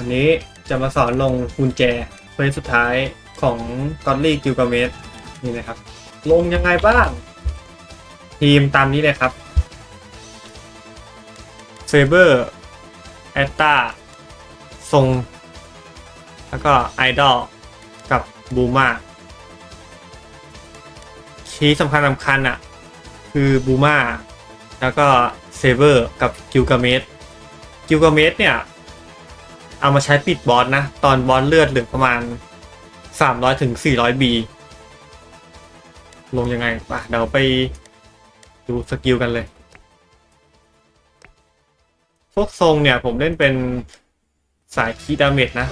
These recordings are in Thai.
วันนี้จะมาสอนลงกุญแจเควสสุดท้ายของกอ d ลี่กิลกาเมสนี่นะครับ ลงยังไงบ้าง ทีมตามนี้เลยครับเซเบอร์แอตตาทรง แล้วก็ไอดอลกับบูมาคีย์สำคัญสำคัญอะ คือบูมาแล้วก็เซเบอร์กับกิลกาเมสกิลกาเมสเนี่ย เอามาใช้ปิดบอสนะ ตอนบอสเลือดเหลือประมาณ 300ถึง400 B ลงยังไงป่ะเดี๋ยวไปดูสกิลกันเลย พวกทรงเนี่ยผมเล่นเป็นสายคีดาเมจนะ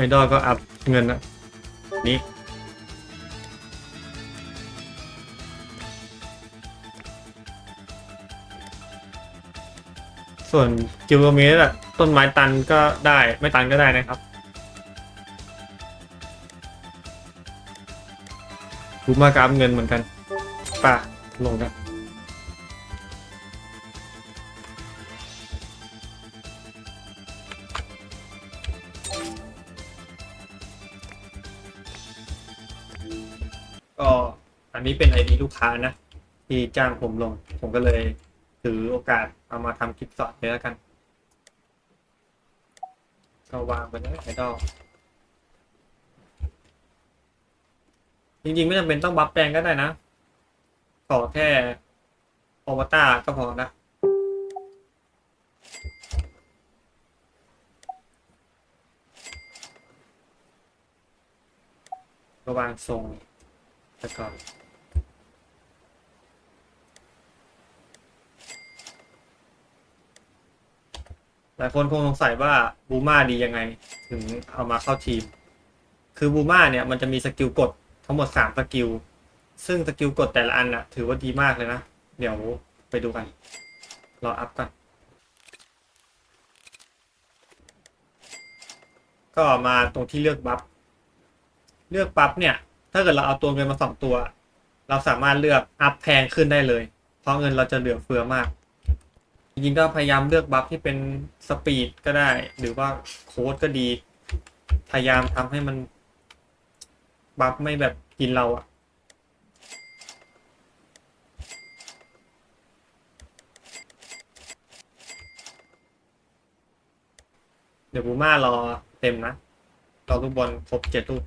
ไอดอลก็อัพเงินนะนี่ส่วนกิโลเมตรอะต้นไม้ตันก็ได้ไม่ตันก็ได้นะครับรูมากราฟเงินเหมือนกันป่ะลงกันก็ นนี้เป็นไอดีลูกค้านะ ที่จ้างผมลง ผมก็เลยถือโอกาสเอามาทำคลิปสอนเลยแล้วกัน ก็วางไปเลยไอดอลจริงๆ ไม่จำเป็นต้องบัฟแปลงก็ได้นะ ขอแค่อวตารก็พอนะก็วางทรงไปก่อน หลายคนคงสงสัยว่าบูมาดียังไง ถึงเอามาเข้าทีม คือบูมาเนี่ยมันจะมีสกิลกดทั้งหมด 3 สกิล ซึ่งสกิลกดแต่ละอันน่ะถือว่าดีมากเลยนะ เดี๋ยวไปดูกัน รออัพก่อน ก็มาตรงที่เลือกบัฟ เลือกบัฟเนี่ย ถ้าเกิดเราเอาตัวเงินมาสองตัว เราสามารถเลือกอัพแพงขึ้นได้เลย เพราะเงินเราจะเหลือเฟือมาก จริงๆก็พยายามเลือกบัฟที่เป็นสปีดก็ได้ หรือว่าโค้ดก็ดี พยายามทำให้มัน บัฟไม่แบบกินเราอะเดี๋ยวบูมารอเต็มนะรอลูกบอลครบเจ็ดลูก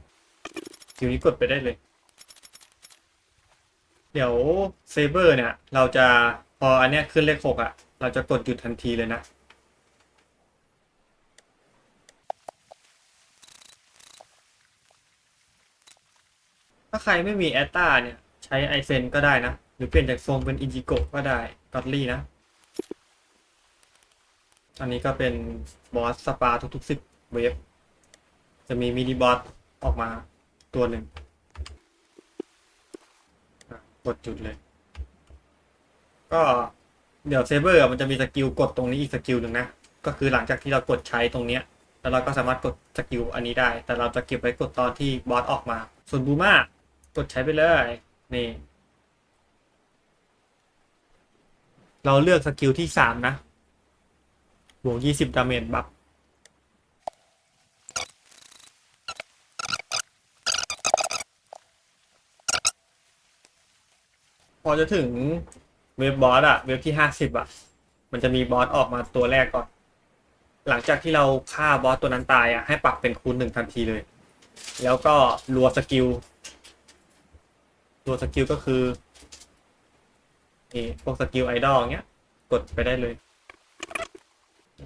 ทีนี้กดไปได้เลย เดี๋ยวเซเบอร์เนี่ย เราจะพออันเนี้ยขึ้นเลขหกอะ เราจะกดหยุดทันทีเลยนะ ถ้าใครไม่มีแอตตาเนี่ย ใช้ไอเซนก็ได้นะ หรือเปลี่ยนจากทรงเป็นอินจิโกก็ได้กอดลี่นะ อันนี้ก็เป็นบอสสปาทุกๆสิบเวฟจะมีมินิบอสออกมาตัวหนึ่งกดจุดเลย ก็ เดี๋ยวเซเบอร์มันจะมีสกิลกดตรงนี้อีกสกิลหนึ่งนะ ก็คือหลังจากที่เรากดใช้ตรงเนี้ย แล้วเราก็สามารถกดสกิลอันนี้ได้ แต่เราจะเก็บไว้กดตอนที่บอสออกมา ส่วนบูมากดใช้ไปเลย นี่ เราเลือกสกิลที่สามนะ บวกยี่สิบดาเมจบัฟพอจะถึง เว็บบอสอะเว็บที่ห้าสิบอะมันจะมีบอสออกมาตัวแรกก่อน หลังจากที่เราฆ่าบอสตัวนั้นตายอะให้ปรับเป็นคูณหนึ่งทันทีเลย แล้วก็รัวสกิลรัวสกิลก็คือนี่พวกสกิลไอดอลเงี้ย กดไปได้เลย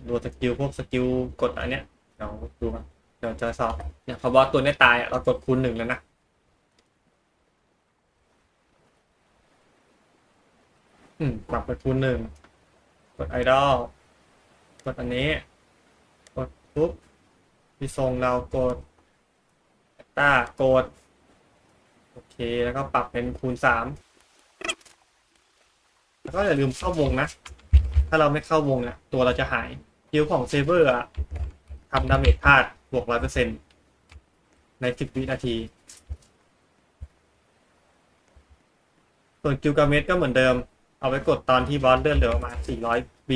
รัวสกิลพวกสกิลกดอันเนี้ยเดี๋ยวดูกันเดี๋ยวจะสอบเนี่ยพอบอสตัวนี้ตายอะเรากดคูณหนึ่งแล้วนะ อืมปรับไปคูณหนึ่งกดไอดอลกดอันนี้ กดปุ๊บมีทรงเรากดต้ากด โอเค แล้วก็ปรับเป็นคูณสามแล้วก็อย่าลืมเข้าวงนะ ถ้าเราไม่เข้าวงเนี่ยตัวเราจะหายคิวของเซเบอร์อะทำดาเมจพลาดบวกร้อยเปอร์เซ็นต์ในสิบวินาที ส่วนกิลกาเมสก็เหมือนเดิม เอาไว้กดตอนที่บอสเลื่อนเหลือประมาณ400 B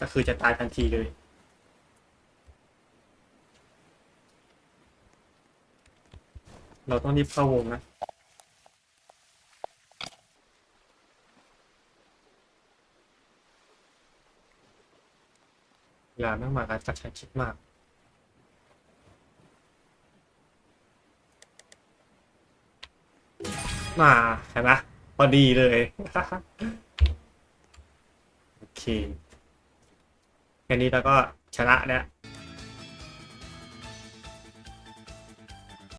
ก็คือจะตายทันทีเลย เราต้องรีบเข้าวงนะเวลาแม่งมาการจัดชันชิดมากมาเห็นไหม พอดีเลย โอเคแค่นี้แล้วก็ชนะแล้ว